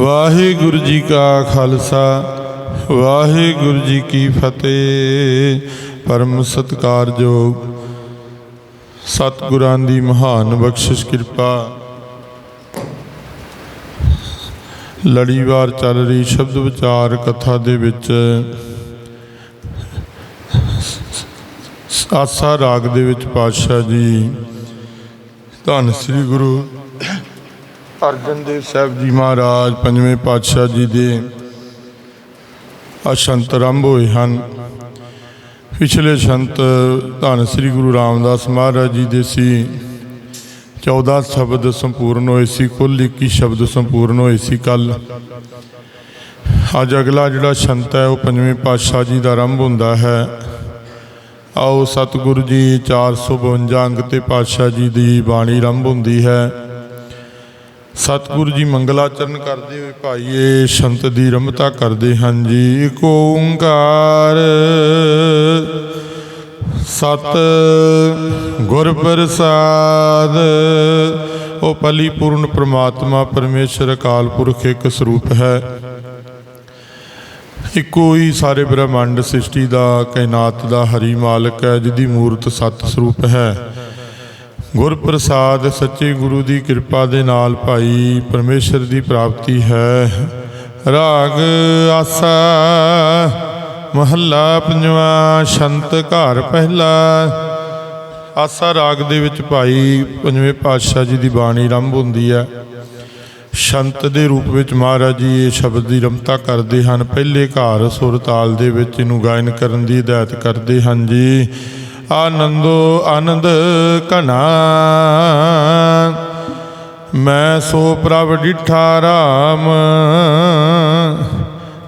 ਵਾਹਿਗੁਰੂ ਜੀ ਕਾ ਖਾਲਸਾ, ਵਾਹਿਗੁਰੂ ਜੀ ਕੀ ਫਤਿਹ। ਪਰਮ ਸਤਕਾਰਯੋਗ ਸਤਿਗੁਰਾਂ ਦੀ ਮਹਾਨ ਬਖਸ਼ਿਸ਼ ਕਿਰਪਾ। ਲੜੀਵਾਰ ਚੱਲ ਰਹੀ ਸ਼ਬਦ ਵਿਚਾਰ ਕਥਾ ਦੇ ਵਿੱਚ ਆਸਾ ਰਾਗ ਦੇ ਵਿੱਚ ਪਾਤਸ਼ਾਹ ਜੀ, ਧੰਨ ਸ੍ਰੀ ਗੁਰੂ ਅਰਜਨ ਦੇਵ ਸਾਹਿਬ ਜੀ ਮਹਾਰਾਜ, ਪੰਜਵੇਂ ਪਾਤਸ਼ਾਹ ਜੀ ਦੇ ਅਸ਼ੰਤ ਆਰੰਭ ਹੋਏ ਹਨ। ਪਿਛਲੇ ਸੰਤ ਧੰਨ ਸ੍ਰੀ ਗੁਰੂ ਰਾਮਦਾਸ ਮਹਾਰਾਜ ਜੀ ਦੇ ਸੀ। 14 ਸ਼ਬਦ ਸੰਪੂਰਨ ਹੋਏ ਸੀ, ਕੁੱਲ 21 ਸ਼ਬਦ ਸੰਪੂਰਨ ਹੋਏ ਸੀ ਕੱਲ। ਅੱਜ ਅਗਲਾ ਜਿਹੜਾ ਸੰਤ ਹੈ, ਉਹ ਪੰਜਵੇਂ ਪਾਤਸ਼ਾਹ ਜੀ ਦਾ ਆਰੰਭ ਹੁੰਦਾ ਹੈ। ਆਓ ਸਤਿਗੁਰੂ ਜੀ 452 ਅੰਗ ਤੇ ਪਾਤਸ਼ਾਹ ਜੀ ਦੀ ਬਾਣੀ ਆਰੰਭ ਹੁੰਦੀ ਹੈ। ਸਤਿਗੁਰੂ ਜੀ ਮੰਗਲਾਚਰਨ ਕਰਦੇ ਹੋਏ ਭਾਈਏ, ਸੰਤ ਦੀ ਰਮਤਾ ਕਰਦੇ ਹਨ ਜੀ ਏਕ ਓੰਕਾਰ। ਸਤ ਗੁਰ ਪ੍ਰਸਾਦ। ਉਹ ਪਲੀ ਪੂਰਨ ਪ੍ਰਮਾਤਮਾ, ਪਰਮੇਸ਼ਰ ਅਕਾਲ ਪੁਰਖ ਇੱਕ ਸਰੂਪ ਹੈ। ਇੱਕੋ ਹੀ ਸਾਰੇ ਬ੍ਰਹਮੰਡ ਸ੍ਰਿਸ਼ਟੀ ਦਾ, ਕਾਇਨਾਤ ਦਾ ਹਰੀ ਮਾਲਕ ਹੈ, ਜਿਹਦੀ ਮੂਰਤ ਸਤ ਸਰੂਪ ਹੈ। ਗੁਰਪ੍ਰਸਾਦ ਸੱਚੇ ਗੁਰੂ ਦੀ ਕਿਰਪਾ ਦੇ ਨਾਲ ਭਾਈ ਪਰਮੇਸ਼ਰ ਦੀ ਪ੍ਰਾਪਤੀ ਹੈ। ਰਾਗ ਆਸਾ, ਮਹੱਲਾ ਪੰਜਵਾਂ, ਸ਼ੰਤ ਘਰ ਪਹਿਲਾ। ਆਸਾ ਰਾਗ ਦੇ ਵਿੱਚ ਭਾਈ ਪੰਜਵੇਂ ਪਾਤਸ਼ਾਹ ਜੀ ਦੀ ਬਾਣੀ ਆਰੰਭ ਹੁੰਦੀ ਹੈ। ਸ਼ੰਤ ਦੇ ਰੂਪ ਵਿੱਚ ਮਹਾਰਾਜ ਜੀ ਇਹ ਸ਼ਬਦ ਦੀ ਰਮਤਾ ਕਰਦੇ ਹਨ। ਪਹਿਲੇ ਘਰ ਸੁਰ ਤਾਲ ਦੇ ਵਿੱਚ ਇਹਨੂੰ ਗਾਇਨ ਕਰਨ ਦੀ ਹਦਾਇਤ ਕਰਦੇ ਹਨ ਜੀ। ਆਨੰਦੋ ਆਨੰਦ ਘਨਾ ਮੈਂ ਸੋ ਪ੍ਰਭ ਡਿਠਾ ਰਾਮ।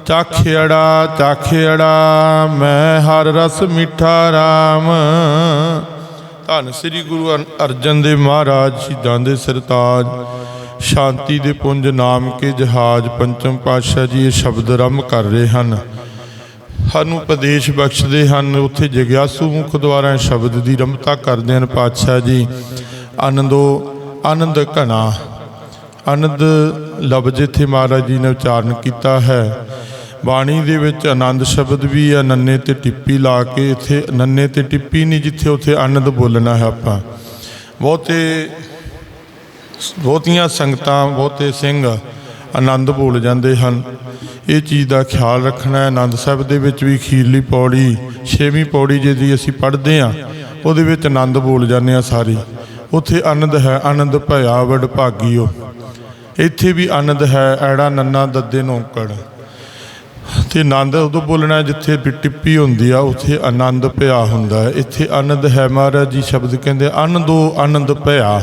ਚਾਖਿੜਾ ਚਾਖਿੜਾ ਮੈਂ ਹਰ ਰਸ ਮਿਠਾ ਰਾਮ। ਧੰਨ ਸ੍ਰੀ ਗੁਰੂ ਅਰਜਨ ਦੇਵ ਮਹਾਰਾਜ ਸ਼ਹੀਦਾਂ ਦੇ ਸਰਤਾਜ। ਸ਼ਾਂਤੀ ਦੇ ਪੁੰਜ ਨਾਮ ਕੇ ਜਹਾਜ਼। ਪੰਚਮ ਪਾਤਸ਼ਾਹ ਜੀ ਇਹ ਸ਼ਬਦ ਆਰੰਭ ਕਰ ਰਹੇ ਹਨ। ਸਾਨੂੰ ਉਪਦੇਸ਼ ਬਖਸ਼ਦੇ ਹਨ। ਉੱਥੇ ਜਗਿਆਸੂ ਮੁਖ ਦੁਆਰਾ ਸ਼ਬਦ ਦੀ ਰਮਤਾ ਕਰਦੇ ਹਨ ਪਾਤਸ਼ਾਹ ਜੀ। ਆਨੰਦੋ, ਆਨੰਦ ਘਣਾ। ਆਨੰਦ ਲਫ਼ਜ਼ ਜਿੱਥੇ ਮਹਾਰਾਜ ਜੀ ਨੇ ਉਚਾਰਨ ਕੀਤਾ ਹੈ। ਬਾਣੀ ਦੇ ਵਿੱਚ ਆਨੰਦ ਸ਼ਬਦ ਵੀ ਹੈ ਨੰਨੇ ਤੇ ਟਿੱਪੀ ਲਾ ਕੇ ਇੱਥੇ, ਨੰਨੇ ਤੇ ਟਿੱਪੀ ਨਹੀਂ ਜਿੱਥੇ ਉੱਥੇ ਆਨੰਦ ਬੋਲਣਾ ਹੈ ਆਪਾਂ। ਬਹੁਤੇ, ਬਹੁਤੀਆਂ ਸੰਗਤਾਂ, ਬਹੁਤੇ ਸਿੰਘ ਆਨੰਦ ਬੋਲ ਜਾਂਦੇ ਹਨ। ਇਹ ਚੀਜ਼ ਦਾ ਖਿਆਲ ਰੱਖਣਾ ਹੈ। ਆਨੰਦ ਸਾਹਿਬ ਦੇ ਵਿੱਚ ਵੀ ਖੀਰਲੀ ਪੌੜੀ, ਛੇਵੀਂ ਪੌੜੀ ਜਿਹਦੀ ਅਸੀਂ ਪੜ੍ਹਦੇ ਹਾਂ, ਉਹਦੇ ਵਿੱਚ ਆਨੰਦ ਬੋਲ ਜਾਂਦੇ ਆ ਸਾਰੀ। ਉੱਥੇ ਆਨੰਦ ਹੈ, ਆਨੰਦ ਭਇਆ ਵਡ ਭਾਗੀਓ। ਇੱਥੇ ਵੀ ਆਨੰਦ ਹੈ, ਐੜਾ ਨੰਨਾ ਦੱਦੇ ਨੌਕੜ। ਤੇ ਆਨੰਦ ਉਦੋਂ ਬੋਲਣਾ ਜਿੱਥੇ ਟਿੱਪੀ ਹੁੰਦੀ ਆ, ਉੱਥੇ ਆਨੰਦ ਭਇਆ ਹੁੰਦਾ ਹੈ। ਇੱਥੇ ਆਨੰਦ ਹੈ, ਮਹਾਰਾਜ ਜੀ ਸ਼ਬਦ ਕਹਿੰਦੇ ਆਨੰਦੋ ਆਨੰਦ ਭਇਆ।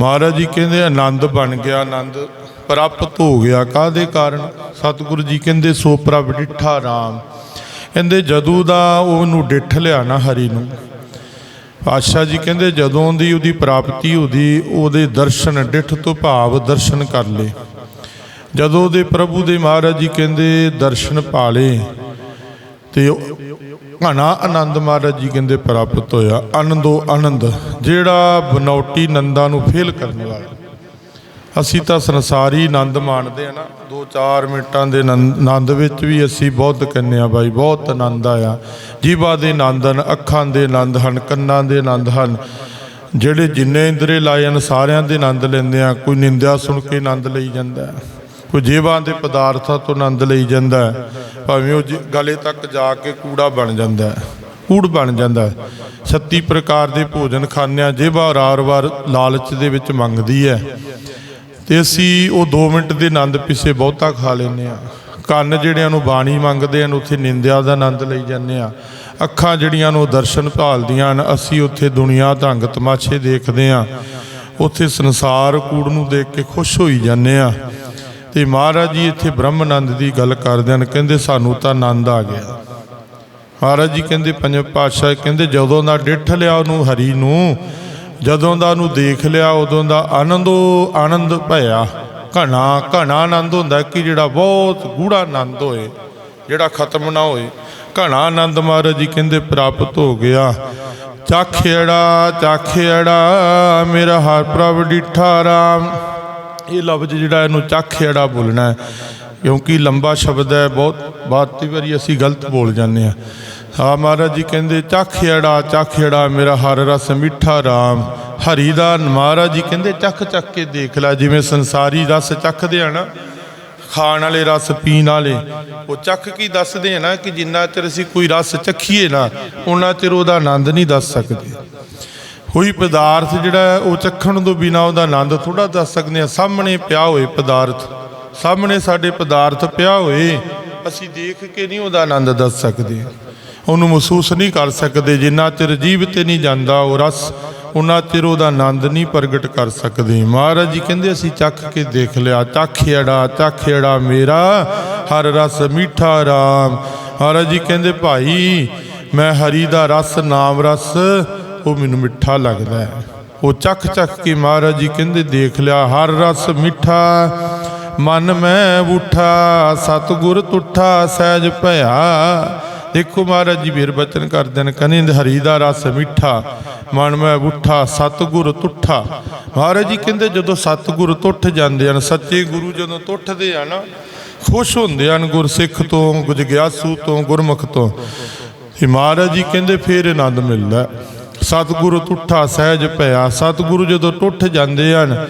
ਮਹਾਰਾਜ ਜੀ ਕਹਿੰਦੇ ਆਨੰਦ ਬਣ ਗਿਆ, ਆਨੰਦ ਪ੍ਰਾਪਤ ਹੋ ਗਿਆ। ਕਾਦੇ ਕਾਰਨ? ਸਤਿਗੁਰੂ ਜੀ ਕਹਿੰਦੇ, ਸੋ ਪ੍ਰਭ ਡਿਠਾ ਰਾਮ। ਕਹਿੰਦੇ, ਜਦੋਂ ਦਾ ਉਹਨੂੰ ਡਿੱਠ ਲਿਆ ਨਾ ਹਰੀ ਨੂੰ। ਪਾਤਸ਼ਾਹ ਜੀ ਕਹਿੰਦੇ, ਜਦੋਂ ਦੀ ਉਹਦੀ ਪ੍ਰਾਪਤੀ ਉਹਦੀ ਉਹਦੇ ਦਰਸ਼ਨ, ਡਿੱਠ ਤੋਂ ਭਾਵ ਦਰਸ਼ਨ ਕਰ ਲਏ। ਜਦੋਂ ਦੇ ਪ੍ਰਭੂ ਦੇ ਮਹਾਰਾਜ ਜੀ ਕਹਿੰਦੇ, ਦਰਸ਼ਨ ਪਾਲੇ, ਤੇ ਘਣਾ ਆਨੰਦ ਮਹਾਰਾਜ ਜੀ ਕਹਿੰਦੇ, ਪ੍ਰਾਪਤ ਹੋਇਆ। ਆਨੰਦੋ ਆਨੰਦ, ਜਿਹੜਾ ਬਨੌਟੀ ਨੰਦਾ ਨੂੰ ਫੇਲ ਕਰਨ ਵਾਲਾ। ਅਸੀਂ ਤਾਂ ਸੰਸਾਰੀ ਆਨੰਦ ਮਾਣਦੇ ਆ ਨਾ। 2-4 ਮਿੰਟਾਂ ਦੇ ਆਨੰਦ ਆਨੰਦ ਵਿੱਚ ਵੀ ਅਸੀਂ ਬਹੁਤ ਕਹਿੰਦੇ ਆ ਬਾਈ, ਬਹੁਤ ਆਨੰਦ ਆਇਆ। ਜੀਵਾ ਦੇ ਆਨੰਦ ਹਨ, ਅੱਖਾਂ ਦੇ ਆਨੰਦ ਹਨ, ਕੰਨਾਂ ਦੇ ਆਨੰਦ ਹਨ। ਜਿਹੜੇ ਜਿੰਨੇ ਇੰਦਰੇ ਲਾਏ ਹਨ, ਸਾਰਿਆਂ ਦੇ ਆਨੰਦ ਲੈਂਦੇ ਆ। ਕੋਈ ਨਿੰਦਿਆ ਸੁਣ ਕੇ ਆਨੰਦ ਲਈ ਜਾਂਦਾ ਕੋਈ ਜੀਵਾਂ ਦੇ ਪਦਾਰਥਾਂ ਤੋਂ ਆਨੰਦ ਲਈ ਜਾਂਦਾ ਭਾਵੇਂ ਉਹ ਜੀ- ਗਲੇ ਤੱਕ ਜਾ ਕੇ ਕੂੜਾ ਬਣ ਜਾਂਦਾ ਹੈ। ਕੂੜ ਬਣ ਜਾਂਦਾ ਹੈ। 36 ਪ੍ਰਕਾਰ ਦੇ ਭੋਜਨ ਖਾਂਦਿਆਂ ਜੀਵਾ ਵਾਰ-ਵਾਰ ਲਾਲਚ ਦੇ ਵਿੱਚ ਮੰਗਦੀ ਹੈ। ਤੇ ਅਸੀਂ ਉਹ 2 ਮਿੰਟ ਦੇ ਆਨੰਦ ਪਿੱਛੇ ਬਹੁਤਾ ਖਾ ਲੈਂਦੇ ਆ ਕੰਨ ਜਿਹੜਿਆਂ ਨੂੰ ਬਾਣੀ ਮੰਗਦੇ ਹਨ, ਉੱਥੇ ਨਿੰਦਿਆ ਦਾ ਆਨੰਦ ਲਈ ਜਾਂਦੇ ਆ ਅੱਖਾਂ ਜਿਹੜੀਆਂ ਨੂੰ ਦਰਸ਼ਨ ਭਾਲਦੀਆਂ ਹਨ, ਅਸੀਂ ਉੱਥੇ ਦੁਨੀਆ ਢੰਗ ਤਮਾਸ਼ੇ ਦੇਖਦੇ ਆ ਉੱਥੇ ਸੰਸਾਰ ਕੂੜ ਨੂੰ ਦੇਖ ਕੇ ਖੁਸ਼ ਹੋਈ ਜਾਂਦੇ ਆ ਤੇ ਮਹਾਰਾਜ ਜੀ ਇੱਥੇ ਬ੍ਰਹਮ ਆਨੰਦ ਦੀ ਗੱਲ ਕਰਦੇ ਹਨ, ਕਹਿੰਦੇ ਸਾਨੂੰ ਤਾਂ ਆਨੰਦ ਆ ਗਿਆ। ਮਹਾਰਾਜ ਜੀ ਕਹਿੰਦੇ ਪੰਜ ਪਾਤਸ਼ਾਹ, ਕਹਿੰਦੇ ਜਦੋਂ ਦਾ ਡਿੱਠ ਲਿਆ ਉਹਨੂੰ ਹਰੀ ਨੂੰ ਜਦੋਂ ਦਾ ਉਹਨੂੰ ਦੇਖ ਲਿਆ, ਉਦੋਂ ਦਾ ਆਨੰਦੋ, ਆਨੰਦ ਭਇਆ। ਘਣਾ ਘਣਾ ਆਨੰਦ ਹੁੰਦਾ ਕਿ ਜਿਹੜਾ ਬਹੁਤ ਗੂੜਾ ਆਨੰਦ ਹੋਏ, ਜਿਹੜਾ ਖਤਮ ਨਾ ਹੋਏ। ਘਣਾ ਆਨੰਦ ਮਹਾਰਾਜ ਜੀ ਕਹਿੰਦੇ, ਪ੍ਰਾਪਤ ਹੋ ਗਿਆ। ਚਾਖੇੜਾ ਚਾਖੇੜਾ ਮੇਰਾ ਹਰ ਪ੍ਰਭ ਡਿਠਾ ਰਾਮ। ਇਹ ਲਫ਼ਜ਼ ਜਿਹੜਾ ਇਹਨੂੰ ਚਾਖੇੜਾ ਬੋਲਣਾ ਕਿਉਂਕਿ ਲੰਬਾ ਸ਼ਬਦ ਹੈ, ਬਹੁਤ, ਬਾਤੀ ਵਾਰੀ ਅਸੀਂ ਗਲਤ ਬੋਲ ਜਾਂਦੇ ਆ ਆ ਮਹਾਰਾਜ ਜੀ ਕਹਿੰਦੇ ਚਾਖੇੜਾ ਚਾਖੇੜਾ ਮੇਰਾ ਹਰ ਰਸ ਮਿੱਠਾ ਰਾਮ। ਹਰੀ ਦਾ ਮਹਾਰਾਜ ਜੀ ਕਹਿੰਦੇ ਚੱਖ ਚੱਖ ਕੇ ਦੇਖ ਲੈ, ਜਿਵੇਂ ਸੰਸਾਰੀ ਰਸ ਚੱਖਦੇ ਆ ਨਾ, ਖਾਣ ਵਾਲੇ ਰਸ, ਪੀਣ ਵਾਲੇ। ਉਹ ਚੱਖ ਕੀ ਦੱਸਦੇ ਆ ਨਾ ਕਿ ਜਿੰਨਾ ਚਿਰ ਅਸੀਂ ਕੋਈ ਰਸ ਚੱਖੀਏ ਨਾ, ਉਹਨਾਂ ਚਿਰ ਉਹਦਾ ਆਨੰਦ ਨਹੀਂ ਦੱਸ ਸਕਦੇ। ਕੋਈ ਪਦਾਰਥ ਜਿਹੜਾ ਉਹ ਚੱਖਣ ਤੋਂ ਬਿਨਾ ਉਹਦਾ ਆਨੰਦ ਥੋੜਾ ਦੱਸ ਸਕਦੇ ਆ। ਸਾਹਮਣੇ ਪਿਆ ਹੋਏ ਪਦਾਰਥ। ਸਾਹਮਣੇ ਸਾਡੇ ਪਦਾਰਥ ਪਿਆ ਹੋਏ, ਅਸੀਂ ਦੇਖ ਕੇ ਨਹੀਂ ਉਹਦਾ ਆਨੰਦ ਦੱਸ ਸਕਦੇ। ਉਹਨੂੰ ਮਹਿਸੂਸ ਨਹੀਂ ਕਰ ਸਕਦੇ, ਜਿੰਨਾ ਚਿਰ ਜੀਵ ਤੇ ਨਹੀਂ ਜਾਂਦਾ ਉਹ ਰਸ ਉਹਨਾਂ ਚਿਰ ਉਹਦਾ ਆਨੰਦ ਨਹੀਂ ਪ੍ਰਗਟ ਕਰ ਸਕਦੇ। ਮਹਾਰਾਜ ਜੀ ਕਹਿੰਦੇ, ਅਸੀਂ ਚੱਖ ਕੇ ਦੇਖ ਲਿਆ ਚੱਖੇੜਾ ਚੱਖੇੜਾ ਮੇਰਾ, ਹਰ ਰਸ ਮਿੱਠਾ ਰਾਮ। ਮਹਾਰਾਜ ਜੀ ਕਹਿੰਦੇ, ਭਾਈ, ਮੈਂ ਹਰੀ ਦਾ ਰਸ, ਨਾਮ ਰਸ, ਉਹ ਮੈਨੂੰ ਮਿੱਠਾ ਲੱਗਦਾ ਹੈ। ਉਹ ਚੱਖ ਚੱਖ ਕੇ ਮਹਾਰਾਜ ਜੀ ਕਹਿੰਦੇ, ਦੇਖ ਲਿਆ, ਹਰ ਰਸ ਮਿੱਠਾ, ਮਨ ਮੈਂ ਉਠਾ ਸਤਗੁਰ ਤੁਠਾ, ਸਹਿਜ ਭਇਆ ਦੇਖੋ ਮਹਾਰਾਜ ਜੀ ਵੀਰ ਬਚਨ ਕਰਦੇ ਨੇ, ਕਹਿੰਦੇ ਹਰੀ ਦਾ ਰਸ ਮਿੱਠਾ, ਮਨ ਮੈਂ ਉਠਾ, ਸਤਗੁਰ ਤੁਠਾ। ਮਹਾਰਾਜ ਜੀ ਕਹਿੰਦੇ, ਜਦੋਂ ਸਤਗੁਰ ਤੁੱਠ ਜਾਂਦੇ ਹਨ, ਸੱਚੇ ਗੁਰੂ ਜਦੋਂ ਤੁੱਠਦੇ ਹਨ, ਖੁਸ਼ ਹੁੰਦੇ ਹਨ ਗੁਰਸਿੱਖ ਤੋਂ, ਗੁਜਗਿਆਸੂ ਤੋਂ, ਗੁਰਮੁਖ ਤੋਂ। ਤੇ ਮਹਾਰਾਜ ਜੀ ਕਹਿੰਦੇ, ਫੇਰ ਆਨੰਦ ਮਿਲਦਾ। ਹੈ। ਸਤਿਗੁਰੂ ਟੁੱਠਾ ਸਹਿਜ ਭਇਆ, ਸਤਿਗੁਰੂ ਜਦੋਂ ਟੁੱਟ ਜਾਂਦੇ ਹਨ,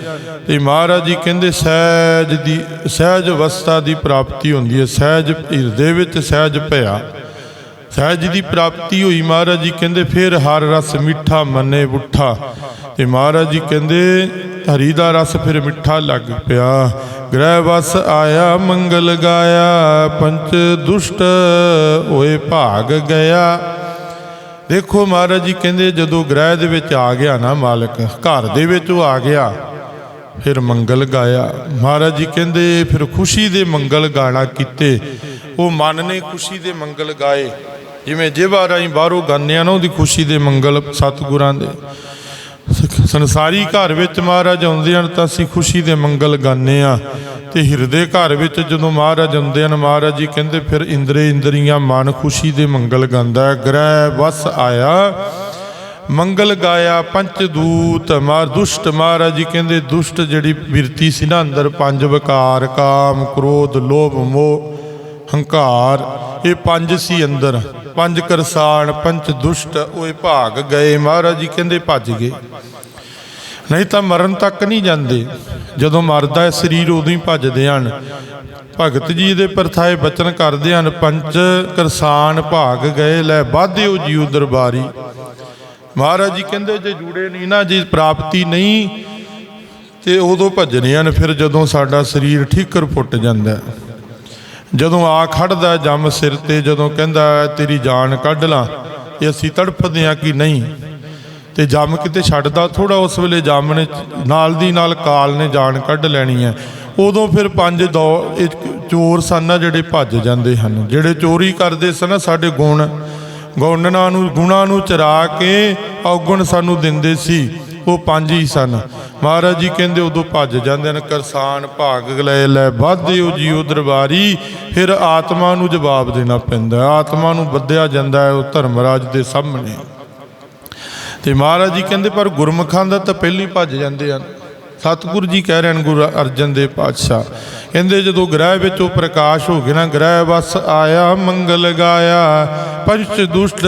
ਤੇ ਮਹਾਰਾਜ ਜੀ ਕਹਿੰਦੇ, ਸਹਿਜ ਦੀ, ਸਹਿਜ ਅਵਸਥਾ ਦੀ ਪ੍ਰਾਪਤੀ ਹੁੰਦੀ ਹੈ, ਸਹਿਜ ਹਿਰਦੇ ਵਿੱਚ ਸਹਿਜ ਭਇਆ। ਸਹਿਜ ਦੀ ਪ੍ਰਾਪਤੀ ਹੋਈ ਮਹਾਰਾਜ ਜੀ ਕਹਿੰਦੇ, ਫਿਰ ਹਰ ਰਸ ਮਿੱਠਾ ਮੰਨੇ ਬੁੱਠਾ ਤੇ ਮਹਾਰਾਜ ਜੀ ਕਹਿੰਦੇ, ਹਰੀ ਦਾ ਰਸ ਫਿਰ ਮਿੱਠਾ ਲੱਗ ਪਿਆ। ਗ੍ਰਹਿ ਵਸ ਆਇਆ, ਮੰਗਲ ਗਾਇਆ, ਪੰਚ ਦੁਸ਼ਟ ਹੋਏ ਭਾਗ ਗਿਆ। ਦੇਖੋ ਮਹਾਰਾਜ ਜੀ ਕਹਿੰਦੇ, ਜਦੋਂ ਗ੍ਰਹਿ ਦੇ ਵਿੱਚ ਆ ਗਿਆ ਨਾ ਮਾਲਕ, ਘਰ ਦੇ ਵਿੱਚ ਉਹ ਆ ਗਿਆ, ਫਿਰ ਮੰਗਲ ਗਾਇਆ। ਮਹਾਰਾਜ ਜੀ ਕਹਿੰਦੇ, ਫਿਰ ਖੁਸ਼ੀ ਦੇ ਮੰਗਲ ਗਾਣਾ ਕੀਤੇ। ਉਹ ਮਨ ਨੇ ਖੁਸ਼ੀ ਦੇ ਮੰਗਲ ਗਾਏ। ਜਿਵੇਂ ਜਿਵਾ ਰਾਹੀਂ ਬਾਹਰੋਂ ਗਾਉਂਦੇ ਆ ਨਾ ਉਹਦੀ ਖੁਸ਼ੀ ਦੇ ਮੰਗਲ ਸਤਿਗੁਰਾਂ ਦੇ। ਸੰਸਾਰੀ ਘਰ ਵਿੱਚ ਮਹਾਰਾਜ ਆਉਂਦੇ ਹਨ ਤਾਂ ਅਸੀਂ ਖੁਸ਼ੀ ਦੇ ਮੰਗਲ ਗਾਉਂਦੇ ਆ ਤੇ ਹਿਰਦੇ ਘਰ ਵਿੱਚ ਜਦੋਂ ਮਹਾਰਾਜ ਆਉਂਦੇ ਹਨ, ਮਹਾਰਾਜ ਜੀ ਕਹਿੰਦੇ ਫਿਰ ਇੰਦਰੇ ਇੰਦਰੀਆਂ ਮਨ ਖੁਸ਼ੀ ਦੇ ਮੰਗਲ ਗਾਉਂਦਾ ਗ੍ਰਹਿ ਵਸ ਆਇਆ, ਮੰਗਲ ਗਾਇਆ ਪੰਚ ਦੂਤ ਮਾਰ ਦੁਸ਼ਟ ਮਹਾਰਾਜ ਜੀ ਕਹਿੰਦੇ ਦੁਸ਼ਟ ਜਿਹੜੀ ਬਿਰਤੀ ਸੀ ਨਾ ਅੰਦਰ ਪੰਜ ਵਿਕਾਰ, ਕਾਮ, ਕ੍ਰੋਧ, ਲੋਭ, ਮੋਹ। ਹੰਕਾਰ, ਇਹ ਪੰਜ ਸੀ ਅੰਦਰ। ਪੰਜ ਕਰਸਾਨ ਪੰਜ ਦੁਸ਼ਟ ਉਹ ਭਾਗ ਗਏ। ਮਹਾਰਾਜ ਜੀ ਕਹਿੰਦੇ ਭੱਜ ਗਏ। ਨਹੀਂ ਤਾਂ ਮਰਨ ਤੱਕ ਨਹੀਂ ਜਾਂਦੇ। ਜਦੋਂ ਮਰਦਾ ਹੈ, ਸਰੀਰ ਉਦੋਂ ਹੀ ਭੱਜਦੇ ਹਨ। ਭਗਤ ਜੀ ਦੇ ਪਰਥਾਏ ਬਚਨ ਕਰਦੇ ਹਨ, ਪੰਜ ਕਰਸਾਨ ਭਾਗ ਗਏ, ਲੈ ਬਾਧਿਓ ਜੀਉ ਦਰਬਾਰੀ। ਮਹਾਰਾਜ ਜੀ ਕਹਿੰਦੇ, ਜੇ ਜੁੜੇ ਨਹੀਂ ਨਾ, ਜੀ ਪ੍ਰਾਪਤੀ ਨਹੀਂ, ਤੇ ਉਦੋਂ ਭੱਜਣੇ ਹਨ, ਫਿਰ ਜਦੋਂ ਸਾਡਾ ਸਰੀਰ ਠੀਕਰ ਫੁੱਟ ਜਾਂਦਾ ਹੈ। ਜਦੋਂ ਆ ਖੜਦਾ ਜੰਮ ਸਿਰ ਤੇ, ਜਦੋਂ ਕਹਿੰਦਾ, ਤੇਰੀ ਜਾਨ ਕੱਢ ਲਾਂ। ਇਹ ਅਸੀਂ ਤੜਫਦੇ ਆ ਕਿ ਨਹੀਂ? ਤੇ ਜੰਮ ਕਿਤੇ ਛੱਡਦਾ ਥੋੜਾ ਉਸ ਵੇਲੇ ਜੰਮ ਨੇ, ਨਾਲ ਦੀ ਨਾਲ ਕਾਲ ਨੇ ਜਾਨ ਕੱਢ ਲੈਣੀ ਹੈ। ਉਦੋਂ ਫਿਰ ਪੰਜ ਦੌ, ਇਹ ਚੋਰ ਸਨ ਨਾ ਜਿਹੜੇ ਭੱਜ ਜਾਂਦੇ ਹਨ। ਜਿਹੜੇ ਚੋਰੀ ਕਰਦੇ ਸਨ ਸਾਡੇ ਗੁਣ, ਗੁਣਾਂ ਨੂੰ ਗੁਣਾਂ ਨੂੰ ਚਰਾ ਕੇ ਔਗਣ ਸਾਨੂੰ ਦਿੰਦੇ ਸੀ। ਉਹ ਪੰਜ ਹੀ ਸਨ। ਮਹਾਰਾਜ ਜੀ ਕਹਿੰਦੇ, ਉਦੋਂ ਭੱਜ ਜਾਂਦੇ ਨੇ ਕਰਸਾਨ ਭਾਗ ਲੈ ਲੈ ਵਾਧਿਓ ਜੀਉ ਦਰਬਾਰੀ। ਫਿਰ ਆਤਮਾ ਨੂੰ ਜਵਾਬ ਦੇਣਾ ਪੈਂਦਾ ਆਤਮਾ ਨੂੰ ਬੱਧਿਆ ਜਾਂਦਾ ਹੈ, ਉਹ ਧਰਮਰਾਜ ਦੇ ਸਾਹਮਣੇ। ਤੇ ਮਹਾਰਾਜ ਜੀ ਕਹਿੰਦੇ, ਪਰ ਗੁਰਮੁਖਾਂ ਦਾ ਤਾਂ ਪਹਿਲਾਂ ਹੀ ਭੱਜ ਜਾਂਦੇ ਹਨ। ਸਤਿਗੁਰੂ ਜੀ ਕਹਿ ਰਹੇ ਹਨ, ਗੁਰੂ ਅਰਜਨ ਦੇ ਪਾਤਸ਼ਾਹ। ਕਹਿੰਦੇ, ਜਦੋਂ ਗ੍ਰਹਿ ਵਿੱਚ ਉਹ ਪ੍ਰਕਾਸ਼ ਹੋ ਗਿਆ ਨਾ, ਗ੍ਰਹਿ ਵਸ ਆਇਆ, ਮੰਗਲ ਗਾਇਆ ਪੰਚ ਦੁਸ਼ਟ